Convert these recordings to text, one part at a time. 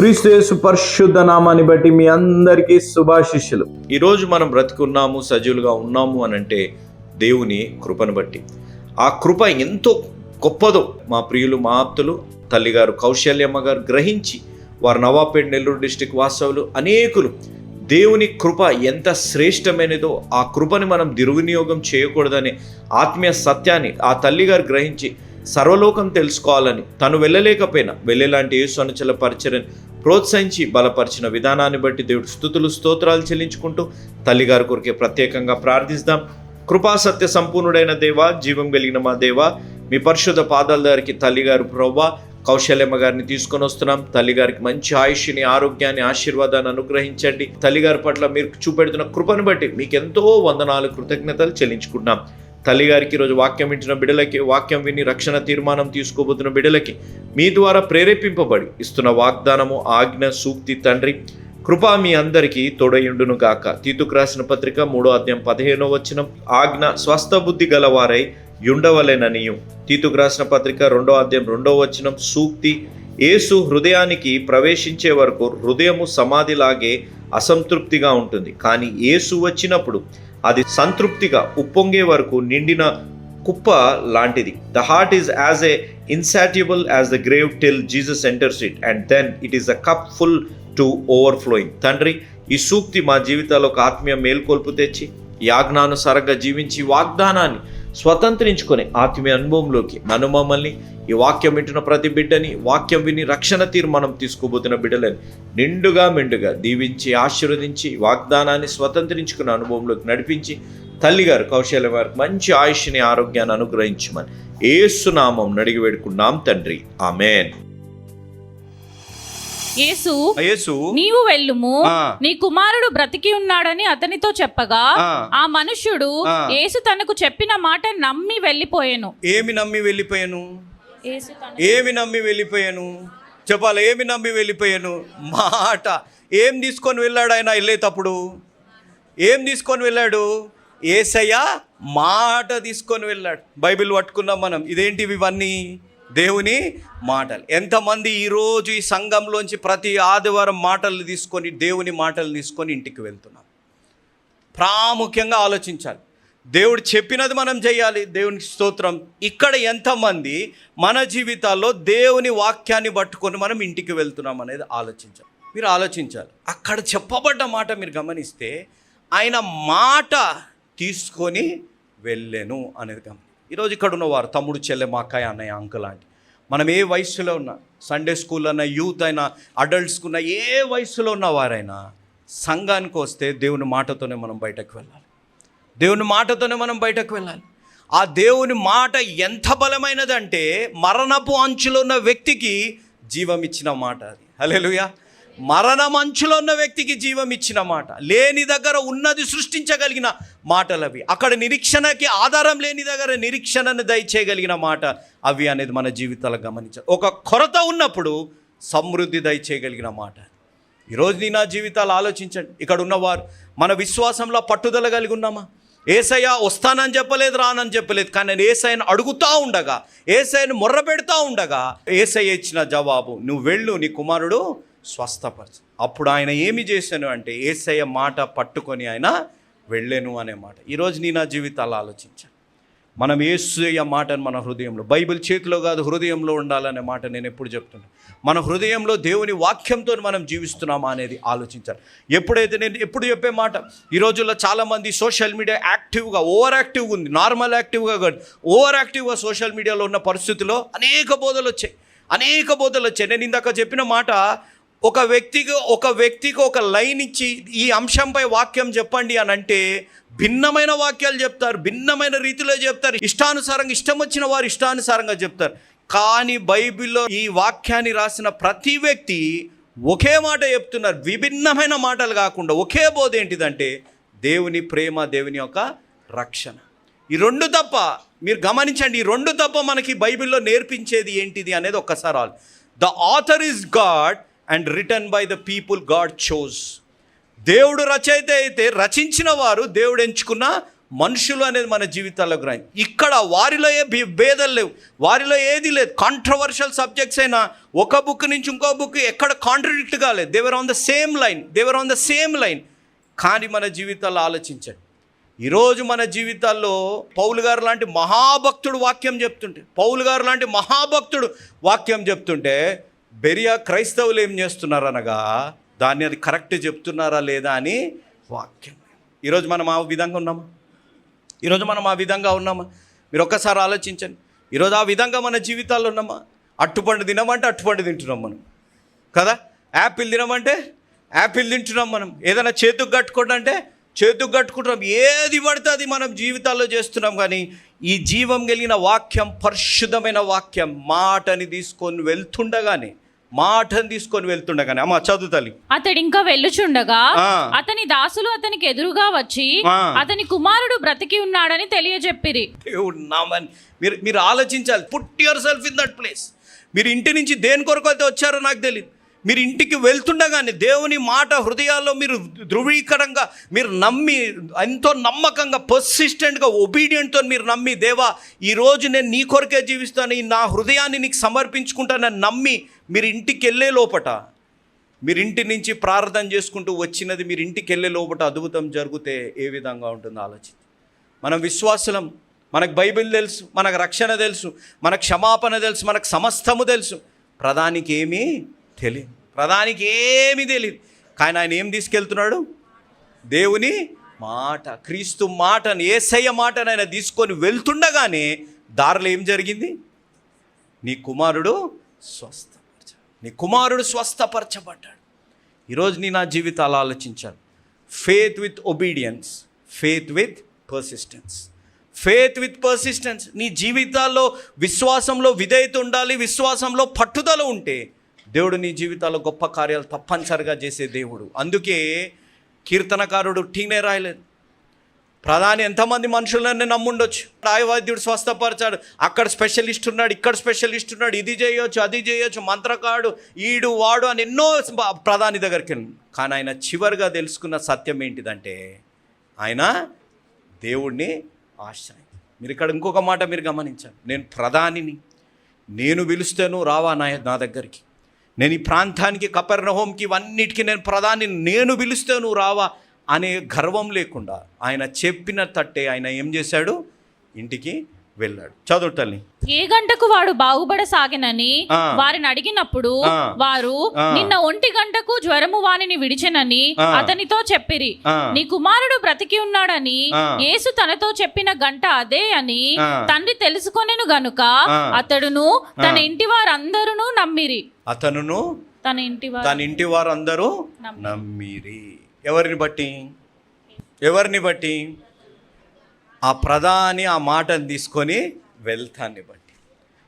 క్రీస్తు పరిశుద్ధ నామాన్ని బట్టి మీ అందరికీ శుభాశిష్యులు. ఈరోజు మనం బ్రతుకున్నాము సజీవులుగా ఉన్నాము అని అంటే దేవుని కృపను బట్టి. ఆ కృప ఎంతో గొప్పదో. మా ప్రియులు మా ఆప్తులు తల్లిగారు కౌశల్యమ్మ గారు గ్రహించి వారు నవాపేట్ నెల్లూరు డిస్టిక్ వాస్తవులు అనేకులు దేవుని కృప ఎంత శ్రేష్టమైనదో ఆ కృపని మనం దుర్వినియోగం చేయకూడదనే ఆత్మీయ సత్యాన్ని ఆ తల్లిగారు గ్రహించి సర్వలోకం తెలుసుకోవాలని తను వెళ్ళలేకపోయినా వెళ్ళేలాంటి యేసు అనుచల పరిచయని ప్రోత్సహించి బలపరిచిన విధానాన్ని బట్టి దేవుడు స్థుతులు స్తోత్రాలు చెల్లించుకుంటూ తల్లిగారి కొరికే ప్రత్యేకంగా ప్రార్థిస్తాం. కృపా సత్య సంపూర్ణుడైన దేవా జీవం కలిగిన మా దేవా మీ పరిశుద్ధ పాదాల దగ్గరికి తల్లిగారు ప్రవ్వా కౌశల్యమ్మ గారిని తీసుకొని వస్తున్నాం. తల్లిగారికి మంచి ఆయుష్ని ఆరోగ్యాన్ని ఆశీర్వాదాన్ని అనుగ్రహించండి. తల్లిగారి పట్ల మీరు చూపెడుతున్న కృపను బట్టి మీకు ఎంతో వందనాలు కృతజ్ఞతలు చెల్లించుకుంటున్నాం. తల్లిగారికి ఈరోజు వాక్యం వింటున్న బిడ్డలకి వాక్యం విని రక్షణ తీర్మానం తీసుకోబోతున్న బిడ్డలకి మీ ద్వారా ప్రేరేపింపబడి ఇస్తున్న వాగ్దానము ఆజ్ఞ సూక్తి తండ్రి కృపా మీ అందరికీ తోడయుండును గాక. తీతుకు రాసిన పత్రిక మూడో అధ్యాయం పదిహేనో వచనం ఆజ్ఞ స్వస్థ బుద్ధి గలవారై యుండవలెననియు. తీతుకు రాసిన పత్రిక రెండో అధ్యాయం రెండో వచనం సూక్తి యేసు హృదయానికి ప్రవేశించే వరకు హృదయము సమాధిలాగే అసంతృప్తిగా ఉంటుంది. కానీ యేసు వచ్చినప్పుడు అది సంతృప్తిగా ఉప్పొంగే వరకు నిండిన కుప్ప లాంటిది. The heart is as a insatiable as the grave till Jesus enters it and then it is a cup full to overflowing తండ్రి ఈ సూక్తి మా జీవితాల్లో ఒక ఆత్మీయ మేల్కొల్పు తెచ్చి యాజ్ఞానుసారంగా జీవించి వాగ్దానాన్ని స్వతంత్రించుకొని ఆత్మీయ అనుభవంలోకి నన్ను మమ్మల్ని ఈ వాక్యం వింటున్న ప్రతి బిడ్డని వాక్యం విని రక్షణ తీర్మానం తీసుకోబోతున్న బిడ్డలని నిండుగా మెండుగా దీవించి ఆశీర్వదించి వాగ్దానాన్ని స్వతంత్రించుకున్న అనుభవంలోకి నడిపించి తల్లిగారు కౌశల్య వారికి మంచి ఆయుష్ని ఆరోగ్యాన్ని అనుగ్రహించమని ఏసునామం నడిగి వేడుకున్నాం తండ్రి. ఆమెన్. యేసు యేసు నీవు వెళ్ళుము. నీ కుమారుడు బ్రతికి ఉన్నాడని అతనితో చెప్పగా ఆ. ఆ. యేసు తనకు చెప్పిన మాట నమ్మి వెళ్ళిపోయాను. ఏమి నమ్మి వెళ్ళిపోయాను? ఏమి నమ్మి వెళ్ళిపోయాను? చెప్పాలి ఏమి నమ్మి వెళ్ళిపోయాను? మాట. ఏం తీసుకొని వెళ్ళాడు ఆయన వెళ్ళేటప్పుడు? ఏం తీసుకొని వెళ్ళాడు? ఏసయ్య మాట తీసుకొని వెళ్ళాడు. బైబిల్ పట్టుకున్నాం మనం. ఇదేంటివి ఇవన్నీ? దేవుని మాటలు. ఎంతమంది ఈరోజు ఈ సంఘంలోంచి ప్రతి ఆదివారం మాటలు తీసుకొని దేవుని మాటలు తీసుకొని ఇంటికి వెళ్తున్నాం. ప్రాముఖ్యంగా ఆలోచించాలి. దేవుడు చెప్పినది మనం చేయాలి. దేవునికి స్తోత్రం. ఇక్కడ ఎంతమంది మన జీవితాల్లో దేవుని వాక్యాన్ని పట్టుకొని మనం ఇంటికి వెళ్తున్నాం అనేది ఆలోచించాలి. మీరు ఆలోచించాలి. అక్కడ చెప్పబడ్డ మాట మీరు గమనిస్తే ఆయన మాట తీసుకొని వెళ్ళెను అనేది గమని ఈరోజు ఇక్కడ ఉన్నవారు తమ్ముడు చెల్లె మా అక్కయ్య అన్నయ్య అంకుల్ లాంటి మనం ఏ వయసులో ఉన్నా సండే స్కూల్ అయినా యూత్ అయినా అడల్ట్స్కి ఉన్న ఏ వయసులో ఉన్న వారైనా సంఘానికి వస్తే దేవుని మాటతోనే మనం బయటకు వెళ్ళాలి. దేవుని మాటతోనే మనం బయటకు వెళ్ళాలి. ఆ దేవుని మాట ఎంత బలమైనదంటే మరణపు అంచులో ఉన్న వ్యక్తికి జీవం ఇచ్చిన మాట అది. హల్లెలూయా మరణం అంచులో ఉన్న వ్యక్తికి జీవం ఇచ్చిన మాట లేని దగ్గర ఉన్నది సృష్టించగలిగిన మాటలు అవి అక్కడ నిరీక్షణకి ఆధారం లేని దగ్గర నిరీక్షణను దయచేయగలిగిన మాట అవి అనేది మన జీవితాలు గమనించాలి. ఒక కొరత ఉన్నప్పుడు సమృద్ధి దయచేయగలిగిన మాట. ఈరోజు నీ నా జీవితాలు ఆలోచించండి. ఇక్కడ ఉన్నవారు మన విశ్వాసంలో పట్టుదల కలిగి ఉన్నామా? ఏసయ్య వస్తానని చెప్పలేదు రానని చెప్పలేదు. కానీ నేను ఏసయ్యను అడుగుతూ ఉండగా ఏసయ్యను మొర్ర పెడతా ఉండగా ఏసయ్య ఇచ్చిన జవాబు నువ్వు వెళ్ళు నీ కుమారుడు స్వస్థపరచు. అప్పుడు ఆయన ఏమి చేశాను అంటే ఏసయ్య మాట పట్టుకొని ఆయన వెళ్ళాను అనే మాట. ఈరోజు నీ నా జీవితాలు ఆలోచించాను మనం ఏసయ్య మాటను మన హృదయంలో బైబిల్ చేతిలో కాదు హృదయంలో ఉండాలనే మాట నేను ఎప్పుడు చెప్తున్నాను మన హృదయంలో దేవుని వాక్యంతో మనం జీవిస్తున్నామా అనేది ఆలోచించాలి. ఎప్పుడైతే నేను ఎప్పుడు చెప్పే మాట ఈ రోజుల్లో చాలామంది సోషల్ మీడియా యాక్టివ్గా ఓవర్ యాక్టివ్గా ఉంది. నార్మల్ యాక్టివ్గా కాదు. ఓవర్ యాక్టివ్గా సోషల్ మీడియాలో ఉన్న పరిస్థితిలో అనేక బోధలు వచ్చాయి. అనేక బోధలు వచ్చాయి. నేను ఇందాక చెప్పిన మాట ఒక వ్యక్తికి ఒక వ్యక్తికి ఒక లైన్ ఇచ్చి ఈ అంశంపై వాక్యం చెప్పండి అని అంటే భిన్నమైన వాక్యాలు చెప్తారు భిన్నమైన రీతిలో చెప్తారు. ఇష్టానుసారంగా ఇష్టం వచ్చిన వారు ఇష్టానుసారంగా చెప్తారు. కానీ బైబిల్లో ఈ వాక్యాన్ని రాసిన ప్రతి వ్యక్తి ఒకే మాట చెప్తున్నారు. విభిన్నమైన మాటలు కాకుండా ఒకే బోధ ఏంటిదంటే దేవుని ప్రేమ దేవుని యొక్క రక్షణ. ఈ రెండు తప్ప మీరు గమనించండి ఈ రెండు తప్ప మనకి బైబిల్లో నేర్పించేది ఏంటిది అనేది ఒక్కసారి ఆలో the author is God and written by the people God chose దేవుడు రచయిత అయితే రచించిన వారు దేవుడు ఎంచుకున్న మనుషులు అనేది మన జీవితాల్లో గ్రహం ఇక్కడ వారిలో ఏ భేదాలు లేవు. వారిలో ఏది లేదు. కాంట్రవర్షియల్ సబ్జెక్ట్స్ అయినా ఒక బుక్ నుంచి ఇంకో బుక్ ఎక్కడ కాంట్రడిక్ట్ కాలేదు. They're on the same line they're on the same line కానీ మన జీవితాల్లో ఆలోచించండి. ఈరోజు మన జీవితాల్లో పౌలు గారు లాంటి మహాభక్తుడు వాక్యం చెప్తుంటే పౌలు గారు లాంటి మహాభక్తుడు వాక్యం చెప్తుంటే బెరియా క్రైస్తవులు ఏం చేస్తున్నారు అనగా దాన్ని అది కరెక్ట్ చెప్తున్నారా లేదా అని వాక్యం. ఈరోజు మనం ఆ విధంగా ఉన్నామా? ఈరోజు మనం ఆ విధంగా ఉన్నామా? మీరు ఒక్కసారి ఆలోచించండి. ఈరోజు ఆ విధంగా మన జీవితాల్లో ఉన్నామా? అట్టుపండు తినమంటే అట్టుపండు తింటున్నాం మనం. కదా? యాపిల్ తినమంటే యాపిల్ తింటున్నాం మనం. ఏదైనా చేతుకు కట్టుకోండి అంటే చేతుకు కట్టుకుంటున్నాం. ఏది పడితే అది మనం జీవితాల్లో చేస్తున్నాం కానీ ఈ జీవం కలిగిన వాక్యం పరిశుద్ధమైన వాక్యం. మాటని తీసుకొని వెళ్తుండగానే మాటని తీసుకొని వెళ్తుండగానే అమ్మ చదువు తల్లి. అతడు ఇంకా వెళ్ళుచుండగా. అతని దాసులు అతనికి ఎదురుగా వచ్చి. అతని కుమారుడు బ్రతికి ఉన్నాడని తెలియజెప్పిరి. దేవుడు నామని మీరు మీరు ఆలోచించాలి. Put yourself in that place మీరు ఇంటి నుంచి దేని కొరకు అయితే వచ్చారో నాకు తెలియదు మీరు ఇంటికి వెళ్తుండగానే దేవుని మాట హృదయాల్లో మీరు ధృవీకరంగా మీరు నమ్మి ఎంతో నమ్మకంగా పర్సిస్టెంట్గా ఒబీడియంట్తో మీరు నమ్మి దేవా ఈరోజు నేను నీ కొరకే జీవిస్తాను ఈ నా హృదయాన్ని నీకు సమర్పించుకుంటానని నమ్మి మీరు ఇంటికి వెళ్ళే లోపట మీరు ఇంటి నుంచి ప్రార్థన చేసుకుంటూ వచ్చినది మీరు ఇంటికి వెళ్ళే లోపట అద్భుతం జరిగితే ఏ విధంగా ఉంటుందో ఆలోచించి మనం విశ్వాసులం మనకు బైబిల్ తెలుసు మనకు రక్షణ తెలుసు మనకు క్షమాపణ తెలుసు మనకు సమస్తము తెలుసు. ప్రధానికి ఏమీ తెలియదు ప్రధానికి ఏమీ తెలియదు కానీ ఆయన ఏం తీసుకెళ్తున్నాడు? దేవుని మాట క్రీస్తు మాటను ఏసయ్య మాటను ఆయన తీసుకొని వెళ్తుండగానే దారిలో ఏం జరిగింది? నీ కుమారుడు స్వస్థపరచాడు. నీ కుమారుడు స్వస్థపరచబడ్డాడు. ఈరోజు నీ నా జీవితాలు ఆలోచించాను faith with obedience faith with persistence faith with persistence నీ జీవితాల్లో విశ్వాసంలో విధేయత ఉండాలి విశ్వాసంలో పట్టుదల ఉంటే దేవుడు నీ జీవితాల్లో గొప్ప కార్యాలు తప్పనిసరిగా చేసే దేవుడు. అందుకే కీర్తనకారుడు టీనే రాయలేదు. ప్రధాని ఎంతమంది మనుషులన్నీ నమ్ముండొచ్చు? రాయవాద్యుడు స్వస్థపరచాడు. స్వస్థపరిచాడు అక్కడ స్పెషలిస్ట్ ఉన్నాడు ఇక్కడ స్పెషలిస్ట్ ఉన్నాడు ఇది చేయొచ్చు అది చేయొచ్చు మంత్రకాడు ఈడు వాడు అని ఎన్నో ప్రధాని దగ్గరికి కానీ ఆయన చివరిగా తెలుసుకున్న సత్యం ఏంటిదంటే ఆయన దేవుణ్ణి ఆశ్రయం. మీరు ఇక్కడ ఇంకొక మాట మీరు గమనించాలి. నేను ప్రధానిని నేను పిలుస్తాను రావా నా నా దగ్గరికి. నేను ఈ ప్రాంతానికి కపర్ణహోంకి ఇవన్నిటికీ నేను ప్రధాని నేను పిలుస్తాను రావా అనే గర్వం లేకుండా ఆయన చెప్పిన తట్టే ఆయన ఏం చేశాడు? ఇంటికి వెళ్ళాడు చదువు తల్లి ఏ గంటకు వాడు బాగుపడసాగినని. వారిని అడిగినప్పుడు. వారు. నిన్న ఒంటి గంటకు జ్వరము వానిని విడిచెనని. అతనితో చెప్పిరి. నీ కుమారుడు బ్రతికి ఉన్నాడని. యేసు తనతో చెప్పిన గంట అదే అని. తండ్రి తెలుసుకొనెను గనుక. అతడును తన. ఇంటి వారందరూ నమ్మిరి అతనును తన ఇంటి వారు తన ఇంటి వారందరూ నమ్మి. నమ్మిరి ఎవరిని బట్టి ఎవరిని బట్టి ఆ ప్రధాని ఆ మాటను తీసుకొని వెళ్తాన్ని బట్టి.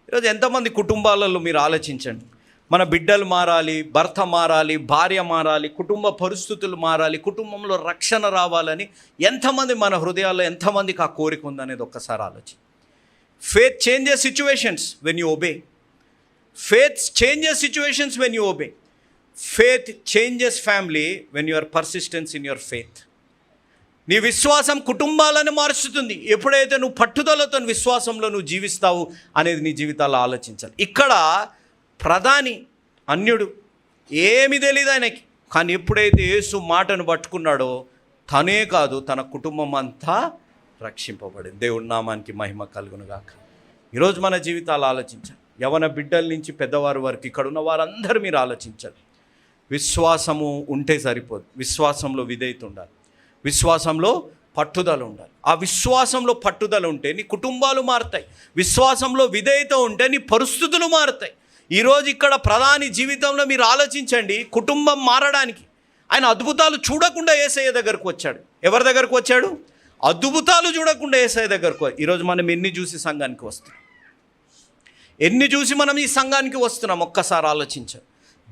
ఈరోజు ఎంతమంది కుటుంబాలలో మీరు ఆలోచించండి. మన బిడ్డలు మారాలి భర్త మారాలి భార్య మారాలి కుటుంబ పరిస్థితులు మారాలి కుటుంబంలో రక్షణ రావాలని ఎంతమంది మన హృదయాల్లో ఎంతమందికి ఆ కోరిక ఉందనేది ఒక్కసారి ఆలోచి. Faith changes situations when you obey faith changes situations when you obey faith changes family when you are persistence in your faith నీ విశ్వాసం కుటుంబాలను మారుస్తుంది. ఎప్పుడైతే నువ్వు పట్టుదలతో విశ్వాసంలో నువ్వు జీవిస్తావు అనేది నీ జీవితాల్లో ఆలోచించాలి. ఇక్కడ ప్రధాని అన్యుడు ఏమి తెలియదు ఆయనకి. కానీ ఎప్పుడైతే యేసు మాటను పట్టుకున్నాడో తనే కాదు తన కుటుంబం అంతా రక్షింపబడింది. దేవుడి నామానికి మహిమ కలుగునుగాక. ఈరోజు మన జీవితాలు ఆలోచించాలి. యవన బిడ్డల నుంచి పెద్దవారి వరకు ఇక్కడ ఉన్న వారందరూ మీరు ఆలోచించాలి. విశ్వాసము ఉంటే సరిపోదు. విశ్వాసంలో విధేయత ఉండాలి. విశ్వాసంలో పట్టుదల ఉండాలి. ఆ విశ్వాసంలో పట్టుదల ఉంటే నీ కుటుంబాలు మారుతాయి. విశ్వాసంలో విధేయత ఉంటే నీ పరిస్థితులు మారుతాయి. ఈరోజు ఇక్కడ ప్రధాని జీవితంలో మీరు ఆలోచించండి కుటుంబం మారడానికి. ఆయన అద్భుతాలు చూడకుండా ఏసయ్య దగ్గరకు వచ్చాడు. ఎవరి దగ్గరకు వచ్చాడు? అద్భుతాలు చూడకుండా ఏసయ్య దగ్గరకు ఈరోజు మనం ఎన్ని చూసి సంఘానికి వస్తున్నాం? ఎన్ని చూసి మనం ఈ సంఘానికి వస్తున్నాం? ఒక్కసారి ఆలోచించాం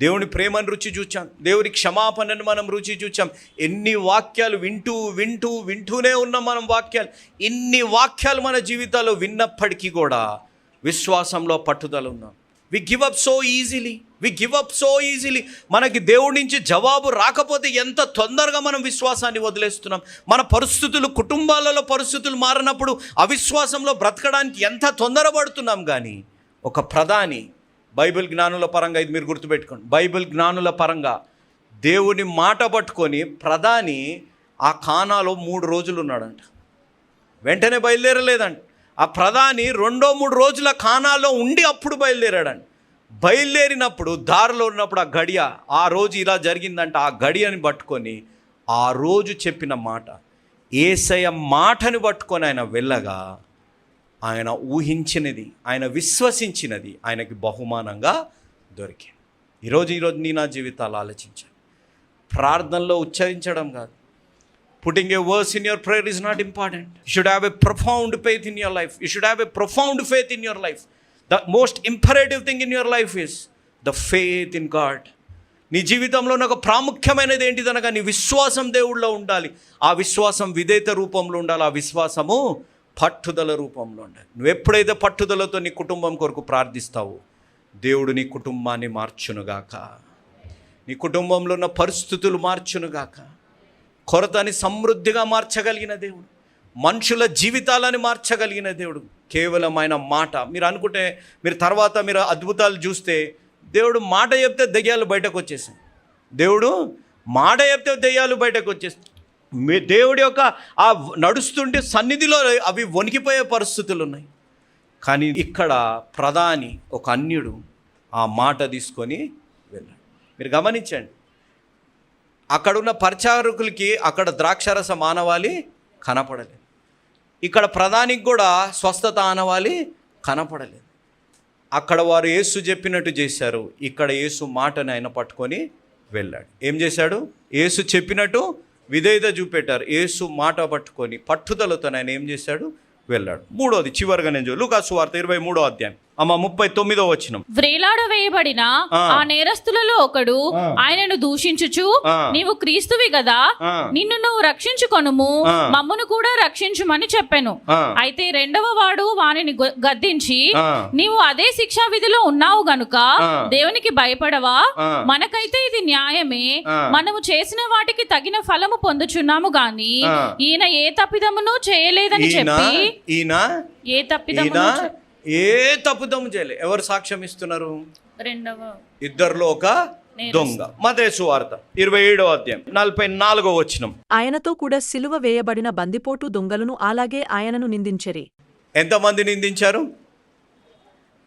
దేవుని ప్రేమను రుచి చూచాం. దేవుని క్షమాపణను మనం రుచి చూచాం. ఎన్ని వాక్యాలు వింటూ వింటూ వింటూనే ఉన్నాం మనం వాక్యాలు. ఇన్ని వాక్యాలు మన జీవితాల్లో విన్నప్పటికీ కూడా విశ్వాసంలో పట్టుదల ఉన్నాం. We give up so easily we give up so easily మనకి దేవుడి నుంచి జవాబు రాకపోతే ఎంత తొందరగా మనం విశ్వాసాన్ని వదిలేస్తున్నాం. మన పరిస్థితులు కుటుంబాలలో పరిస్థితులు మారినప్పుడు అవిశ్వాసంలో బ్రతకడానికి ఎంత తొందరపడుతున్నాం కానీ ఒక ప్రధాని బైబిల్ జ్ఞానుల పరంగా ఇది మీరు గుర్తుపెట్టుకోండి. బైబిల్ జ్ఞానుల పరంగా దేవుని మాట పట్టుకొని ప్రధాని ఆ ఖానాలో మూడు రోజులు ఉన్నాడంట వెంటనే బయలుదేరలేదంట. ఆ ప్రధాని రెండో మూడు రోజుల ఖానాలో ఉండి అప్పుడు బయలుదేరాడంట. బయలుదేరినప్పుడు దారిలో ఉన్నప్పుడు ఆ గడియ ఆ రోజు ఇలా జరిగిందంట. ఆ గడియని పట్టుకొని ఆ రోజు చెప్పిన మాట ఏసయ మాటని పట్టుకొని ఆయన వెళ్ళగా ఆయన ఊహించినది ఆయన విశ్వసించినది ఆయనకి బహుమానంగా దొరికింది. ఈరోజు ఈరోజు నీ నా జీవితాలు ఆలోచించాను ప్రార్థనలో ఉచ్చరించడం కాదు. Putting a verse in your prayer is not important you should have a profound faith in your life you should have a profound faith in your life the most imperative thing in your life is the faith in God నీ జీవితంలో నాకు ప్రాముఖ్యమైనది ఏంటిదనగా నీ విశ్వాసం దేవుళ్ళో ఉండాలి. ఆ విశ్వాసం విధేయత రూపంలో ఉండాలి. ఆ విశ్వాసము పట్టుదల రూపంలో ఉండాలి. నువ్వు ఎప్పుడైతే పట్టుదలతో నీ కుటుంబం కొరకు ప్రార్థిస్తావో దేవుడు నీ కుటుంబాన్ని మార్చునుగాక. నీ కుటుంబంలో ఉన్న పరిస్థితులు మార్చునుగాక. కొరతని సమృద్ధిగా మార్చగలిగిన దేవుడు మనుషుల జీవితాలని మార్చగలిగిన దేవుడు కేవలం ఆయన మాట. మీరు అనుకుంటే మీరు తర్వాత మీరు అద్భుతాలు చూస్తే దేవుడు మాట చెప్తే దెయ్యాలు బయటకు వచ్చేసాయి. దేవుడు మాట చెప్తే దెయ్యాలు బయటకు వచ్చేస్తాయి మీ దేవుడి యొక్క ఆ నడుస్తుంటే సన్నిధిలో అవి వణికిపోయే పరిస్థితులు ఉన్నాయి కానీ ఇక్కడ ప్రధాని ఒక అన్యుడు ఆ మాట తీసుకొని వెళ్ళాడు. మీరు గమనించండి. అక్కడున్న పరిచారకులకి అక్కడ ద్రాక్షరస మానవాలి కనపడలేదు. ఇక్కడ ప్రధానికి కూడా స్వస్థత ఆనవాలి కనపడలేదు. అక్కడ వారు యేసు చెప్పినట్టు చేశారు. ఇక్కడ యేసు మాటని ఆయన పట్టుకొని వెళ్ళాడు. ఏం చేశాడు? యేసు చెప్పినట్టు విధేయత చూపెట్టారు. యేసు మాట పట్టుకొని పట్టుదలతో ఆయన ఏం చేశాడు? వెళ్ళాడు. మూడోది చివరిగా నేను చూ- లూకాసు వార్త ఇరవై మూడో అధ్యాయం. అమ్మ ముప్పై తొమ్మిదో వచ్చినం వ్రేలాడ వేయబడిన ఆ. నేరస్తులలో ఒకడు. ఆయనను దూషించుచు. నీవు క్రీస్తువి కదా. నిన్ను నువ్వు రక్షించుకొనుము. మమ్మును కూడా రక్షించుమని చెప్పాను. అయితే రెండవ వాడు వానిని గద్దించి. నీవు అదే శిక్షా విధిలో ఉన్నావు గనుక. దేవునికి భయపడవా. మనకైతే ఇది న్యాయమే. మనము చేసిన వాటికి తగిన ఫలము పొందుచున్నాము గాని. ఈయన ఏ తప్పిదమును చేయలేదని చెప్పి ఈయన ఏ తప్పిదమును ఏ తప్పుదము చేయలే. ఎవరు సాక్ష్యం ఇస్తున్నారు? రెండవ. ఇద్దరిలో ఒక దొంగ. మతేసు వార్త. ఇరవై ఏడో అధ్యాయం. నలభై నాలుగో వచ్చినం ఆయనతో కూడా సిలువ వేయబడిన బందిపోటు దొంగలను అలాగే ఆయనను నిందించెరి. ఎంతమంది నిందించారు?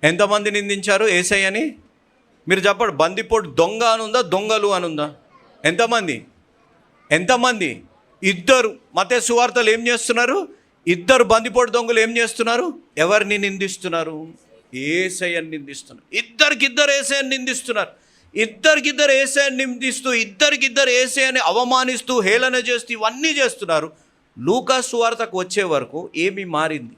ఎంతమంది నిందించారు ఏసయ్యని? మీరు చెప్పండి బందిపోటు దొంగ అనుందా దొంగలు అనుందా? ఎంతమంది? ఎంతమంది? ఇద్దరు. మతే సువార్తలు ఏం చేస్తున్నారు? ఇద్దరు బందిపోటు దొంగలు ఏం చేస్తున్నారు? ఎవరిని నిందిస్తున్నారు? ఏసయ్యని నిందిస్తున్నారు. ఇద్దరికిద్దరు ఏసయ్యని నిందిస్తున్నారు. ఇద్దరికిద్దరు ఏసయ్యని నిందిస్తూ ఇద్దరికిద్దరు ఏసయ్యని అవమానిస్తూ హేళన చేస్తూ ఇవన్నీ చేస్తున్నారు. లూకా సువార్తకు వచ్చే వరకు ఏమి మారింది.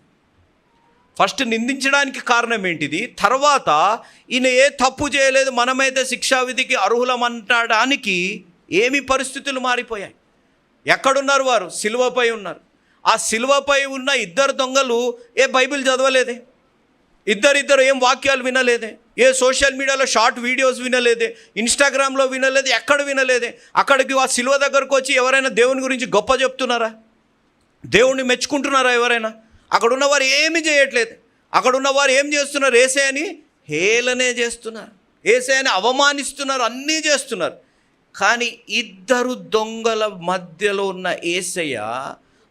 ఫస్ట్ నిందించడానికి కారణం ఏంటిది? తర్వాత ఈయన ఏ తప్పు చేయలేదు మనమైతే శిక్షావిధికి అర్హులమంటడానికి ఏమి పరిస్థితులు మారిపోయాయి? ఎక్కడున్నారు వారు? సిలువపై ఉన్నారు. ఆ సిల్వపై ఉన్న ఇద్దరు దొంగలు ఏ బైబిల్ చదవలేదే? ఇద్దరిద్దరు ఏం వాక్యాలు వినలేదే? ఏ సోషల్ మీడియాలో షార్ట్ వీడియోస్ వినలేదే? ఇన్స్టాగ్రామ్లో వినలేదు? ఎక్కడ వినలేదే? అక్కడికి ఆ సిల్వ దగ్గరకు వచ్చి ఎవరైనా దేవుని గురించి గొప్ప చెప్తున్నారా? దేవుణ్ణి మెచ్చుకుంటున్నారా ఎవరైనా? అక్కడ ఉన్నవారు ఏమి చేయట్లేదు. అక్కడ ఉన్నవారు ఏం చేస్తున్నారు? ఏసే అని హేళనే చేస్తున్నారు. ఏసే అని అవమానిస్తున్నారు. అన్నీ చేస్తున్నారు. కానీ ఇద్దరు దొంగల మధ్యలో ఉన్న ఏసయ్య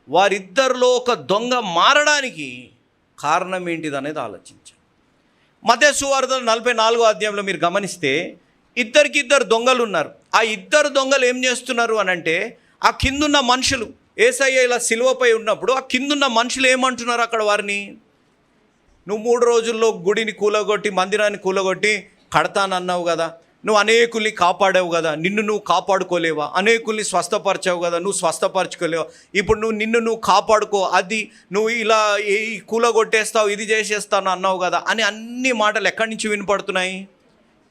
వారిద్దరిలో ఒక దొంగ మారడానికి కారణం ఏంటిది అనేది ఆలోచించాలి మధ్య సువార్త నలభై నాలుగో అధ్యాయంలో మీరు గమనిస్తే ఇద్దరికి ఇద్దరు దొంగలు ఉన్నారు ఆ ఇద్దరు దొంగలు ఏం చేస్తున్నారు అని అంటే ఆ కిందున్న మనుషులు ఏసయ్య ఇలా సిలువపై ఉన్నప్పుడు ఆ కిందున్న మనుషులు ఏమంటున్నారు అక్కడ వారిని? నువ్వు మూడు రోజుల్లో గుడిని కూలగొట్టి మందిరాన్ని కూలగొట్టి కడతానన్నావు కదా. నువ్వు అనేకుల్ని కాపాడావు కదా నిన్ను నువ్వు కాపాడుకోలేవా? అనేకుల్ని స్వస్థపరిచావు కదా నువ్వు స్వస్థపరచుకోలేవా? ఇప్పుడు నువ్వు నిన్ను నువ్వు కాపాడుకో అది నువ్వు ఇలా ఈ కూలగొట్టేస్తావు ఇది చేసేస్తాను అన్నావు కదా అని అన్ని మాటలు ఎక్కడి నుంచి వినపడుతున్నాయి?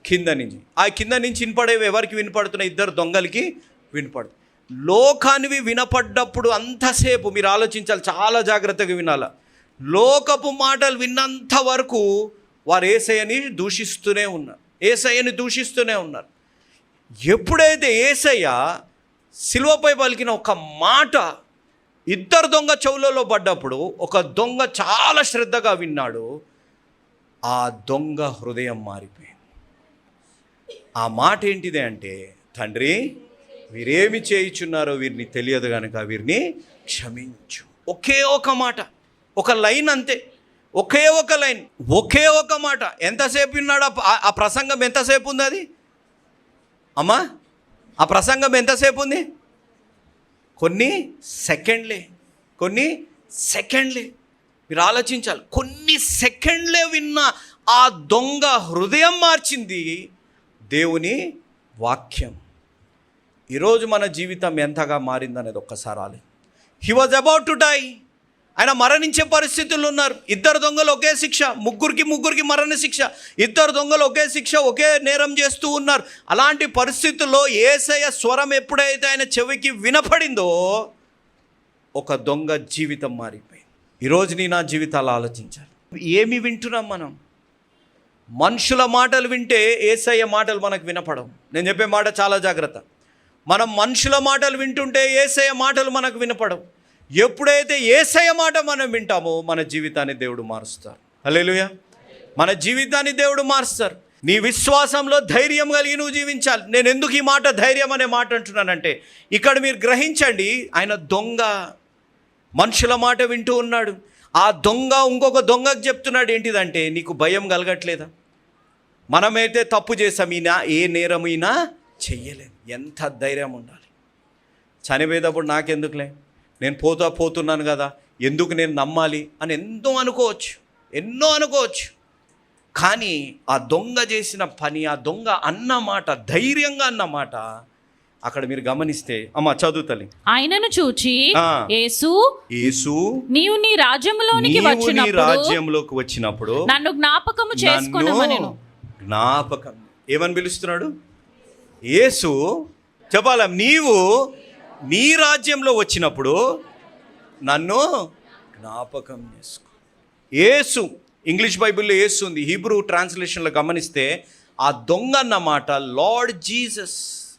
కింద నుంచి. ఆ కింద నుంచి వినపడేవి ఎవరికి వినపడుతున్నాయి? ఇద్దరు దొంగలకి వినపడు లోకానివి వినపడ్డప్పుడు అంతసేపు మీరు ఆలోచించాలి చాలా జాగ్రత్తగా వినాల. లోకపు మాటలు విన్నంత వరకు వారు ఏసయని దూషిస్తూనే ఉన్నారు. ఏసయ్యని దూషిస్తూనే ఉన్నారు. ఎప్పుడైతే ఏసయ్య శిలువపై పలికిన ఒక మాట ఇద్దరు దొంగ చెవులలో పడ్డప్పుడు ఒక దొంగ చాలా శ్రద్ధగా విన్నాడు ఆ దొంగ హృదయం మారిపోయింది. ఆ మాట ఏంటిది అంటే తండ్రి వీరేమి చేయుచున్నారో వీరిని తెలియదు కనుక వీరిని క్షమించు. ఒకే ఒక మాట ఒక లైన్ అంతే. ఒకే ఒక లైన్ ఒకే ఒక మాట. ఎంతసేపు విన్నాడు ఆ- ప్రసంగం ఎంతసేపు ఉంది అది? అమ్మా ఆ ప్రసంగం ఎంతసేపు ఉంది? కొన్ని సెకండ్లే కొన్ని సెకండ్లే. మీరు ఆలోచించాలి కొన్ని సెకండ్లే విన్న ఆ దొంగ హృదయం మార్చింది దేవుని వాక్యం. ఈరోజు మన జీవితం ఎంతగా మారిందనేది ఒక్కసారి ఆలి he was about to die ఆయన మరణించే పరిస్థితులు ఉన్నారు. ఇద్దరు దొంగలు ఒకే శిక్ష ముగ్గురికి ముగ్గురికి మరణ శిక్ష ఇద్దరు దొంగలు ఒకే శిక్ష ఒకే నేరం చేస్తూ ఉన్నారు. అలాంటి పరిస్థితుల్లో ఏసయ స్వరం ఎప్పుడైతే ఆయన చెవికి వినపడిందో ఒక దొంగ జీవితం మారిపోయింది. ఈరోజు నీ నా జీవితాలు ఆలోచించాలి. ఏమి వింటున్నాం మనం? మనుషుల మాటలు వింటే ఏసయ్య మాటలు మనకు వినపడవు. నేను చెప్పే మాట చాలా జాగ్రత్త. మనం మనుషుల మాటలు వింటుంటే ఏసయ్య మాటలు మనకు వినపడవు. ఎప్పుడైతే ఏసయ్య మాట మనం వింటామో మన జీవితాన్ని దేవుడు మారుస్తారు. హల్లెలూయా. మన జీవితాన్ని దేవుడు మారుస్తారు. నీ విశ్వాసంలో ధైర్యం కలిగి నువ్వు జీవించాలి. నేను ఎందుకు ఈ మాట ధైర్యం అనే మాట అంటున్నానంటే ఇక్కడ మీరు గ్రహించండి ఆయన దొంగ మనుషుల మాట వింటూ ఉన్నాడు. ఆ దొంగ ఇంకొక దొంగకు చెప్తున్నాడు ఏంటిదంటే నీకు భయం కలగట్లేదా? మనమైతే తప్పు చేసాం ఈయన ఏ నేరమైనా చెయ్యలేదు ఎంత ధైర్యం ఉండాలి. చనిపోయేటప్పుడు నాకెందుకులే? నేను పోతా పోతున్నాను కదా ఎందుకు నేను నమ్మాలి అని ఎన్నో అనుకోవచ్చు ఎన్నో అనుకోవచ్చు. కానీ ఆ దొంగ చేసిన పని ఆ దొంగ అన్న మాట ధైర్యంగా అన్న మాట అక్కడ మీరు గమనిస్తే అమ్మ చదువుతలి ఆయనను చూచి. యేసు యేసు నీవు నీ రాజ్యములోనికి నీవు నీ వచ్చినప్పుడు రాజ్యంలోకి వచ్చినప్పుడు నన్ను జ్ఞాపకము చేసుకొనమనెను. నన్ను జ్ఞాపకం. ఏమని పిలుస్తున్నాడు? యేసు చెప్పాల? నీవు నీ రాజ్యంలో వచ్చినప్పుడు నన్ను జ్ఞాపకం చేసుకో. ఏసు ఇంగ్లీష్ బైబిల్లో యేసు ఉంది. హీబ్రూ ట్రాన్స్లేషన్లో గమనిస్తే ఆ దొంగ అన్నమాట Lord Jesus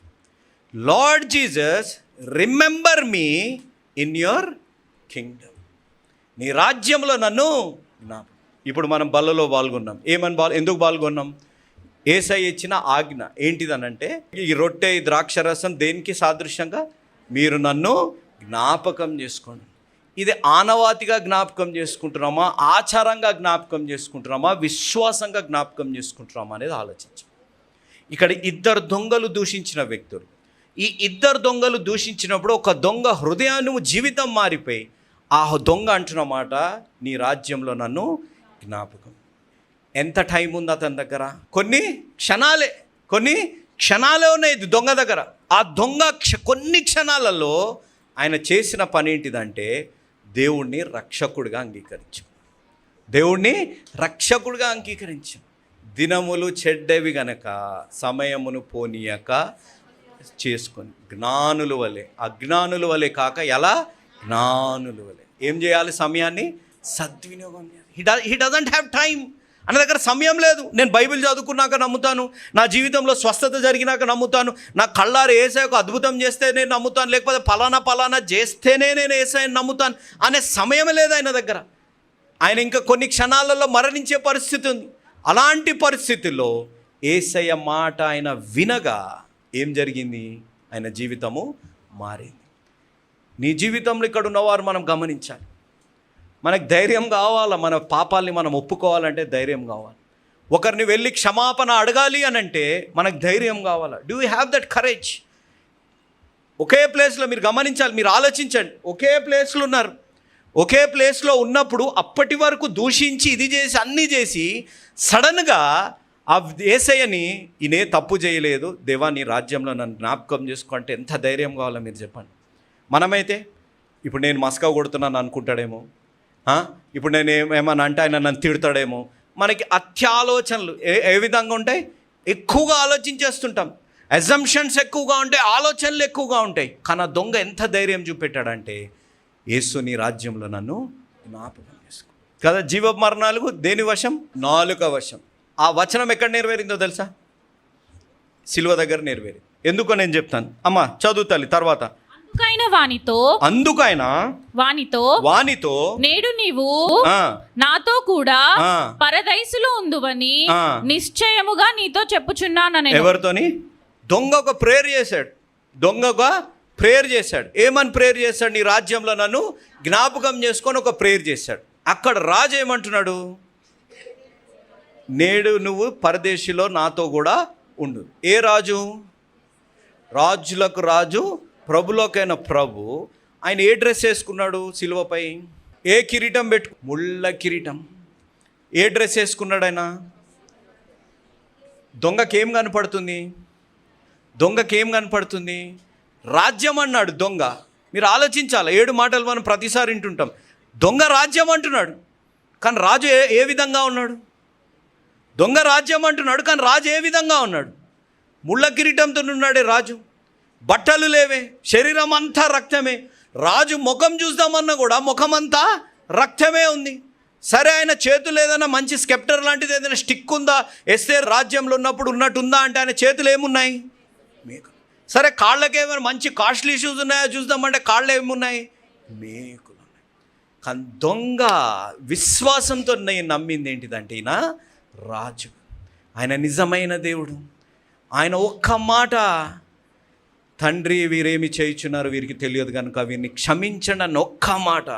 Lord Jesus remember me in your kingdom. నీ రాజ్యంలో నన్ను జ్ఞాపకం. ఇప్పుడు మనం బల్లలో పాల్గొన్నాం. ఏమని బాల్ ఎందుకు పాల్గొన్నాం? ఏసై ఇచ్చిన ఆజ్ఞ ఏంటిదనంటే ఈ రొట్టె ఈ ద్రాక్షరసం దేనికి సాదృశ్యంగా? మీరు నన్ను జ్ఞాపకం చేసుకోండి. ఇది ఆనవాతిగా జ్ఞాపకం చేసుకుంటున్నామా? ఆచారంగా జ్ఞాపకం చేసుకుంటున్నామా? విశ్వాసంగా జ్ఞాపకం చేసుకుంటున్నామా అనేది ఆలోచించు ఇక్కడ ఇద్దరు దొంగలు దూషించిన వ్యక్తులు. ఈ ఇద్దరు దొంగలు దూషించినప్పుడు ఒక దొంగ హృదయాన్ని జీవితం మారిపోయి ఆ దొంగ అంటున్న మాట నీ రాజ్యంలో నన్ను జ్ఞాపకం ఎంత టైం ఉంది అతని దగ్గర? కొన్ని క్షణాలే కొన్ని క్షణాలే ఉన్నాయి ఇది దొంగ దగ్గర. ఆ దొంగ క్ష కొన్ని క్షణాలలో ఆయన చేసిన పని ఏంటిదంటే దేవుణ్ణి రక్షకుడిగా అంగీకరించాం. దేవుణ్ణి రక్షకుడిగా అంగీకరించాం. దినములు చెడ్డవి గనక సమయమును పోనీయక చేసుకొని జ్ఞానుల వలె అజ్ఞానుల వలె కాక ఎలా? జ్ఞానుల వలె. ఏం చేయాలి సమయాన్ని? సద్వినియోగం చేయాలి. హీ డజంట్ హ్యావ్ టైం అన్న దగ్గర సమయం లేదు. నేను బైబిల్ చదువుకున్నాక నమ్ముతాను. నా జీవితంలో స్వస్థత జరిగినాక నమ్ముతాను. నా కళ్ళారు ఏసై అద్భుతం చేస్తే నేను నమ్ముతాను. లేకపోతే పలానా పలానా చేస్తేనే నేను ఏసాయని నమ్ముతాను అనే సమయం లేదు ఆయన దగ్గర. ఆయన ఇంకా కొన్ని క్షణాలలో మరణించే పరిస్థితి ఉంది. అలాంటి పరిస్థితుల్లో ఏసయ్య మాట ఆయన వినగా ఏం జరిగింది? ఆయన జీవితము మారింది. నీ జీవితంలో ఇక్కడ ఉన్నవారు మనం గమనించాలి. మనకు ధైర్యం కావాలా? మన పాపాల్ని మనం ఒప్పుకోవాలంటే ధైర్యం కావాలి. ఒకరిని వెళ్ళి క్షమాపణ అడగాలి అని అంటే మనకు ధైర్యం కావాలా? Do you have that courage ఒకే ప్లేస్లో మీరు గమనించాలి మీరు ఆలోచించండి. ఒకే ప్లేస్లో ఉన్నారు. ఒకే ప్లేస్లో ఉన్నప్పుడు అప్పటి వరకు దూషించి ఇది చేసి అన్నీ చేసి సడన్గా ఆ ఏసయ్యని ఈయనే తప్పు చేయలేదు. దేవా నీ రాజ్యంలో నన్ను జ్ఞాపకం చేసుకుంటే ఎంత ధైర్యం కావాలో మీరు చెప్పండి. మనమైతే ఇప్పుడు నేను మస్కా కొడుతున్నాను అనుకుంటాడేమో. ఇప్పుడు నేను ఏం- ఏమన్నా అంటే ఆయన నన్ను తిడతాడేమో. మనకి అత్యాలోచనలు ఏ ఏ విధంగా ఉంటాయి? ఎక్కువగా ఆలోచించేస్తుంటాం. అజంప్షన్స్ ఎక్కువగా ఉంటాయి ఆలోచనలు ఎక్కువగా ఉంటాయి. కానీ ఆ దొంగ ఎంత ధైర్యం చూపెట్టాడంటే యేసు నీ రాజ్యంలో నన్ను జ్ఞాపకం చేసుకో. కదా జీవ మరణాలు దేని వశం? నాలుక వశం. ఆ వచనం ఎక్కడ నెరవేరిందో తెలుసా? సిలువ దగ్గర నెరవేరింది. ఎందుకో నేను చెప్తాను. అమ్మ చదువు తల్లి తర్వాత. అందుకైన వానితో అందుకైనా వానితో వానితో నేడు నీవు నాతో కూడా. పరదైసులో ఉందువని. నిశ్చయముగా నీతో చెప్పుచున్నాను నేను ఎవరితోని? దొంగ ఒక ప్రేయర్ చేశాడు. దొంగ ఒక ప్రేయర్ చేశాడు. ఏమని ప్రేయర్ చేశాడు? నీ రాజ్యంలో నన్ను జ్ఞాపకం చేసుకొని ఒక ప్రేయర్ చేశాడు. అక్కడ రాజు ఏమంటున్నాడు? నేడు నువ్వు పరదేశిలో నాతో కూడా ఉండు. ఏ రాజు? రాజులకు రాజు ప్రభులోకైన ప్రభు ఆయన ఏ డ్రెస్ వేసుకున్నాడు సిలువపై? ఏ కిరీటం పెట్టు? ముళ్ళ కిరీటం. ఏ డ్రెస్ వేసుకున్నాడు ఆయన? దొంగకి కనపడుతుంది? దొంగకి ఏం కనపడుతుంది? రాజ్యం అన్నాడు దొంగ. మీరు ఆలోచించాలి ఏడు మాటలు మనం ప్రతిసారి వింటుంటాం. దొంగ రాజ్యం అంటున్నాడు కానీ రాజు ఏ ఏ విధంగా ఉన్నాడు? దొంగ రాజ్యం అంటున్నాడు కానీ రాజు ఏ విధంగా ఉన్నాడు? ముళ్ళ కిరీటంతో ఉన్నాడే రాజు. బట్టలు లేవే శరీరం అంతా రక్తమే. రాజు ముఖం చూద్దామన్నా కూడా ముఖం అంతా రక్తమే ఉంది. సరే ఆయన చేతులు ఏదైనా మంచి స్కెప్టర్ లాంటిది ఏదైనా స్టిక్ ఉందా? ఎస్తే రాజ్యంలో ఉన్నప్పుడు ఉన్నట్టుందా అంటే ఆయన చేతులు ఏమున్నాయి? మీకు. సరే కాళ్ళకి ఏమైనా మంచి కాస్ట్లీ ఇష్యూస్ ఉన్నాయా చూద్దామంటే కాళ్ళు ఏమున్నాయి? మేకులు ఉన్నాయి. కానీ దొంగ విశ్వాసంతో నేను నమ్మింది ఏంటిదంటే ఈయన రాజు. ఆయన నిజమైన దేవుడు. ఆయన ఒక్క మాట తండ్రి వీరేమి చేయుచున్నారు వీరికి తెలియదు కనుక వీరిని క్షమించండి అన్న ఒక్క మాట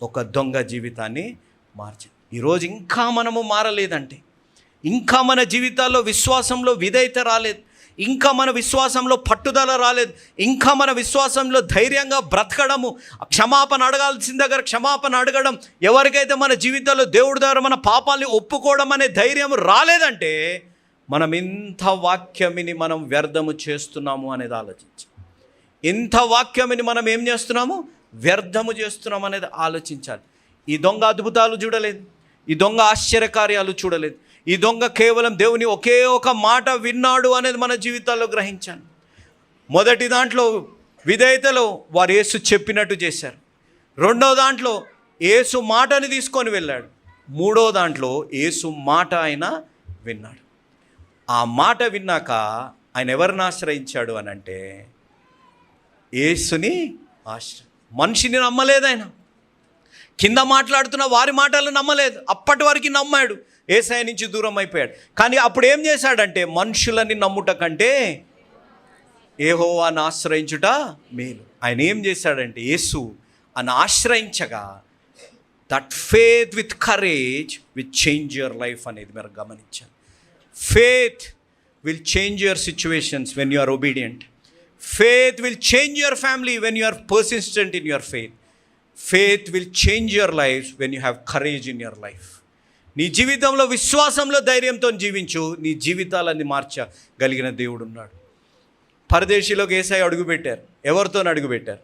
ఒక దొంగ జీవితాన్ని మార్చింది ఈరోజు ఇంకా మనము మారలేదంటే ఇంకా మన జీవితాల్లో విశ్వాసంలో విధేయత రాలేదు ఇంకా మన విశ్వాసంలో పట్టుదల రాలేదు ఇంకా మన విశ్వాసంలో ధైర్యంగా బ్రతకడము క్షమాపణ అడగాల్సిన దగ్గర క్షమాపణ అడగడం ఎవరికైతే మన జీవితంలో దేవుడి దగ్గర మన పాపాల్ని ఒప్పుకోవడం అనే ధైర్యం రాలేదంటే మనం ఇంత వాక్యమిని మనం వ్యర్థము చేస్తున్నాము అనేది ఆలోచించి. ఇంత వాక్యమిని మనం ఏం చేస్తున్నాము? వ్యర్థము చేస్తున్నాం అనేది ఆలోచించాలి. ఈ దొంగ అద్భుతాలు చూడలేదు. ఈ దొంగ ఆశ్చర్యకార్యాలు చూడలేదు. ఈ దొంగ కేవలం దేవుని ఒకే ఒక మాట విన్నాడు అనేది మన జీవితాల్లో గ్రహించాను మొదటి దాంట్లో విధేయతలో వారు యేసు చెప్పినట్టు చేశారు. రెండో దాంట్లో యేసు మాటని తీసుకొని వెళ్ళాడు. మూడో దాంట్లో యేసు మాట ఆయన విన్నాడు. ఆ మాట విన్నాక ఆయన ఎవరిని ఆశ్రయించాడు అని అంటే యేసుని ఆశ్ర మనిషిని నమ్మలేదు ఆయన. కింద మాట్లాడుతున్న వారి మాటలు నమ్మలేదు. అప్పటి వరకు నమ్మాడు. ఏసఐ నుంచి దూరం అయిపోయాడు. కానీ అప్పుడు ఏం చేశాడంటే మనుషులని నమ్ముట కంటే ఏహోవాని ఆశ్రయించుట మేలు. ఆయన ఏం చేశాడంటే యేసు అని ఆశ్రయించగా that faith with courage with change your life అనేది మీరు గమనించాలి. Faith will change your situations when you are obedient faith will change your family when you are persistent in your faith faith will change your life when you have courage in your life నీ జీవితంలో విశ్వాసంలో ధైర్యంతో జీవించు నీ జీవితాలన్నీ మార్చగలిగిన దేవుడు ఉన్నాడు. పరదేశీలోకి ఏసాయి అడుగుపెట్టారు. ఎవరితో అడుగుపెట్టారు?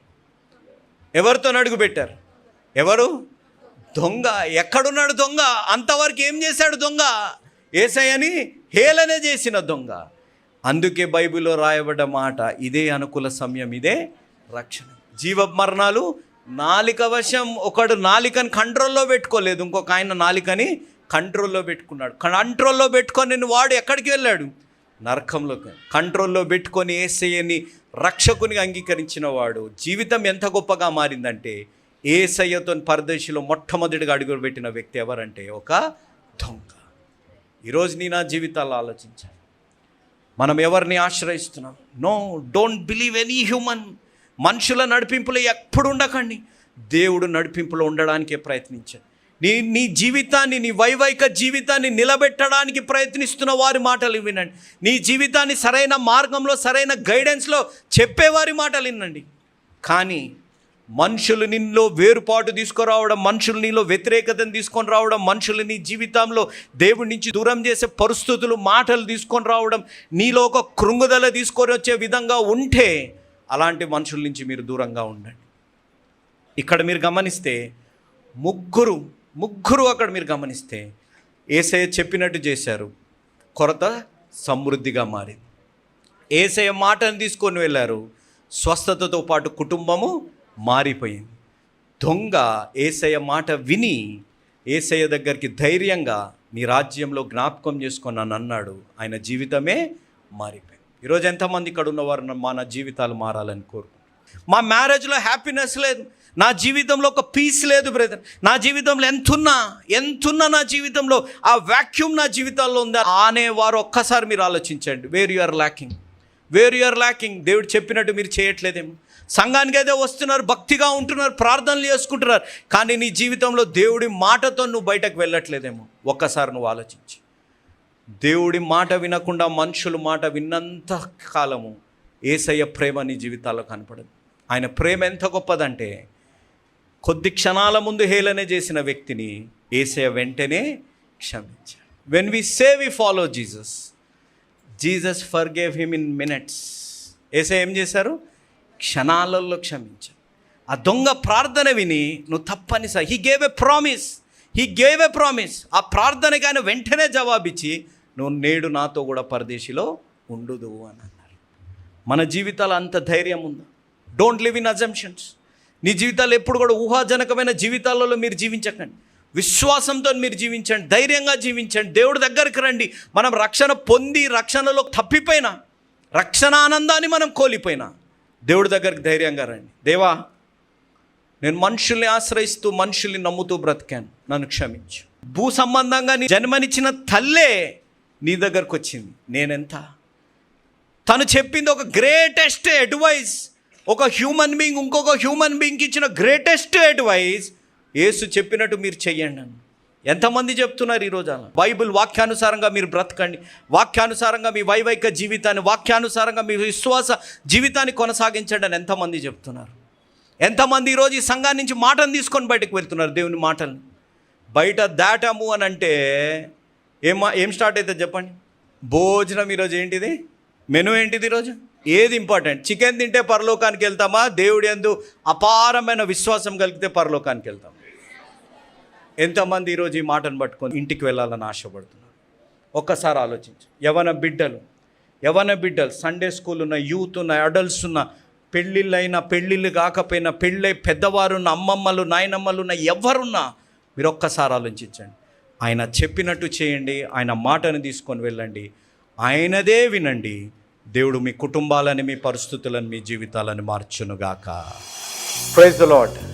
ఎవరితో అడుగుపెట్టారు? ఎవరు? దొంగ. ఎక్కడున్నాడు దొంగ? అంతవరకు ఏం చేశాడు దొంగ? ఏసయ్యని హేళన చేసిన దొంగ. అందుకే బైబిల్లో రాయబడ్డ మాట ఇదే అనుకూల సమయం ఇదే రక్షణ. జీవ మరణాలు నాలిక వశం ఒకడు నాలికని కంట్రోల్లో పెట్టుకోలేదు. ఇంకొక ఆయన నాలికని కంట్రోల్లో పెట్టుకున్నాడు. కంట్రోల్లో పెట్టుకొని వాడు ఎక్కడికి వెళ్ళాడు? నరకంలోకి. కంట్రోల్లో పెట్టుకొని ఏసయ్యని రక్షకునిగా అంగీకరించిన వాడు. జీవితం ఎంత గొప్పగా మారిందంటే ఏసయ్యతో పరదేశిలో మొట్టమొదటిగా అడుగుపెట్టిన వ్యక్తి ఎవరంటే ఒక దొంగ. ఈరోజు నీ నా జీవితాల్లో ఆలోచించాలి మనం ఎవరిని ఆశ్రయిస్తున్నాం? No don't believe any human మనుషుల నడిపింపులో ఎప్పుడు ఉండకండి. దేవుడు నడిపింపులో ఉండడానికే ప్రయత్నించండి నీ నీ జీవితాన్ని నీ వైవాహిక జీవితాన్ని నిలబెట్టడానికి ప్రయత్నిస్తున్న వారి మాటలు వినండి. నీ జీవితాన్ని సరైన మార్గంలో సరైన గైడెన్స్లో చెప్పేవారి మాటలు వినండి. కానీ మనుషులు నిన్లో వేరుపాటు తీసుకురావడం మనుషులు నీలో వ్యతిరేకతను తీసుకొని రావడం మనుషులు నీ జీవితంలో దేవుడి నుంచి దూరం చేసే పరిస్థితులు మాటలు తీసుకొని రావడం నీలో ఒక కృంగుదల తీసుకొని వచ్చే విధంగా ఉంటే అలాంటి మనుషుల నుంచి మీరు దూరంగా ఉండండి. ఇక్కడ మీరు గమనిస్తే ముగ్గురు ముగ్గురు అక్కడ మీరు గమనిస్తే ఏసయ్య చెప్పినట్టు చేశారు. కొరత సమృద్ధిగా మారింది. ఏసయ్య మాటను తీసుకొని వెళ్ళారు. స్వస్థతతో పాటు కుటుంబము మారిపోయింది. దొంగ ఏసయ్య మాట విని ఏసయ్య దగ్గరికి ధైర్యంగా నీ రాజ్యంలో జ్ఞాపకం చేసుకొని నన్ను అన్నాడు. ఆయన జీవితమే మారిపోయింది. ఈరోజు ఎంతమంది ఇక్కడ ఉన్నవారు మన జీవితాలు మారాలని కోరుకుంటున్నాను మా మ్యారేజ్లో హ్యాపీనెస్ లేదు. నా జీవితంలో ఒక పీస్ లేదు బ్రదర్ నా జీవితంలో ఎంతున్నా ఎంతున్నా నా జీవితంలో ఆ వాక్యూమ్ నా జీవితాల్లో ఉందా. అనేవారు ఒక్కసారి మీరు ఆలోచించండి. Where you are lacking where you are lacking దేవుడు చెప్పినట్టు మీరు చేయట్లేదేమో. సంఘానికి అయితే వస్తున్నారు భక్తిగా ఉంటున్నారు ప్రార్థనలు చేసుకుంటున్నారు. కానీ నీ జీవితంలో దేవుడి మాటతో నువ్వు బయటకు వెళ్ళట్లేదేమో. ఒక్కసారి నువ్వు ఆలోచించి. దేవుడి మాట వినకుండా మనుషుల మాట విన్నంత కాలము ఏసయ్య ప్రేమ నీ జీవితాల్లో కనపడదు. ఆయన ప్రేమ ఎంత గొప్పదంటే కొద్ది క్షణాల ముందు హేళన చేసిన వ్యక్తిని ఏసయ్య వెంటనే క్షమించాడు. When we say we follow Jesus Jesus forgave him in minutes ఏసే ఏం చేశారు? క్షణాలలో క్షమించారు ఆ దొంగ ప్రార్థన విని నువ్వు తప్పనిసరి. He gave a promise he gave a promise ఆ ప్రార్థనకి ఆయన వెంటనే జవాబిచ్చి నువ్వు నేడు నాతో కూడా పరదేశిలో ఉండుదు అని అన్నారు మన జీవితాలు అంత ధైర్యం ఉందా? డోంట్ లివ్ ఇన్ అజంప్షన్స్ నీ జీవితాలు ఎప్పుడు కూడా ఊహాజనకమైన జీవితాలలో మీరు జీవించకండి. విశ్వాసంతో మీరు జీవించండి. ధైర్యంగా జీవించండి. దేవుడి దగ్గరికి రండి. మనం రక్షణ పొంది రక్షణలో తప్పిపోయినా రక్షణ ఆనందాన్ని మనం కోల్పోయినా దేవుడి దగ్గరికి ధైర్యంగా రండి. దేవా నేను మనుషుల్ని ఆశ్రయిస్తూ మనుషుల్ని నమ్ముతూ బ్రతికాను. నన్ను క్షమించు. భూ సంబంధంగా నీ జన్మనిచ్చిన తల్లే నీ దగ్గరకు వచ్చింది. నేనెంత? తను చెప్పింది ఒక గ్రేటెస్ట్ అడ్వైస్ ఒక హ్యూమన్ బీయింగ్ ఇంకొక హ్యూమన్ బీయింగ్కి ఇచ్చిన గ్రేటెస్ట్ అడ్వైస్ యేసు చెప్పినట్టు మీరు చెయ్యండి అని ఎంతమంది చెప్తున్నారు ఈరోజు బైబిల్ వాక్యానుసారంగా మీరు బ్రతకండి. వాక్యానుసారంగా మీ వైవైక జీవితాన్ని వాక్యానుసారంగా మీ విశ్వాస జీవితాన్ని కొనసాగించండి అని ఎంతమంది చెప్తున్నారు? ఎంతమంది ఈరోజు ఈ సంఘాన్ని నుంచి మాటను తీసుకొని బయటకు వెళ్తున్నారు దేవుని మాటల్ని? బయట దాటాము అని అంటే ఏం ఏం స్టార్ట్ అవుతుంది చెప్పండి? భోజనం ఈరోజు ఏంటిది? మెను ఏంటిది ఈరోజు ఏది ఇంపార్టెంట్? చికెన్ తింటే పరలోకానికి వెళ్తామా? దేవుడు ఎందు అపారమైన విశ్వాసం కలిగితే పరలోకానికి వెళ్తాం ఎంతమంది ఈరోజు ఈ మాటను పట్టుకొని ఇంటికి వెళ్ళాలని ఆశపడుతున్నారు? ఒక్కసారి ఆలోచించు. యవన బిడ్డలు యవన బిడ్డలు సండే స్కూల్ ఉన్న యూత్ ఉన్న అడల్ట్స్ ఉన్న పెళ్ళిళ్ళైనా పెళ్ళిళ్ళు కాకపోయినా పెళ్ళై పెద్దవారు ఉన్న అమ్మమ్మలు నాయనమ్మలు ఉన్న ఎవరున్నా మీరు ఒక్కసారి ఆలోచించండి. ఆయన చెప్పినట్టు చేయండి ఆయన మాటను తీసుకొని వెళ్ళండి. ఆయనదే వినండి దేవుడు మీ కుటుంబాలని మీ పరిస్థితులను మీ జీవితాలను మార్చునుగాక. Praise the lord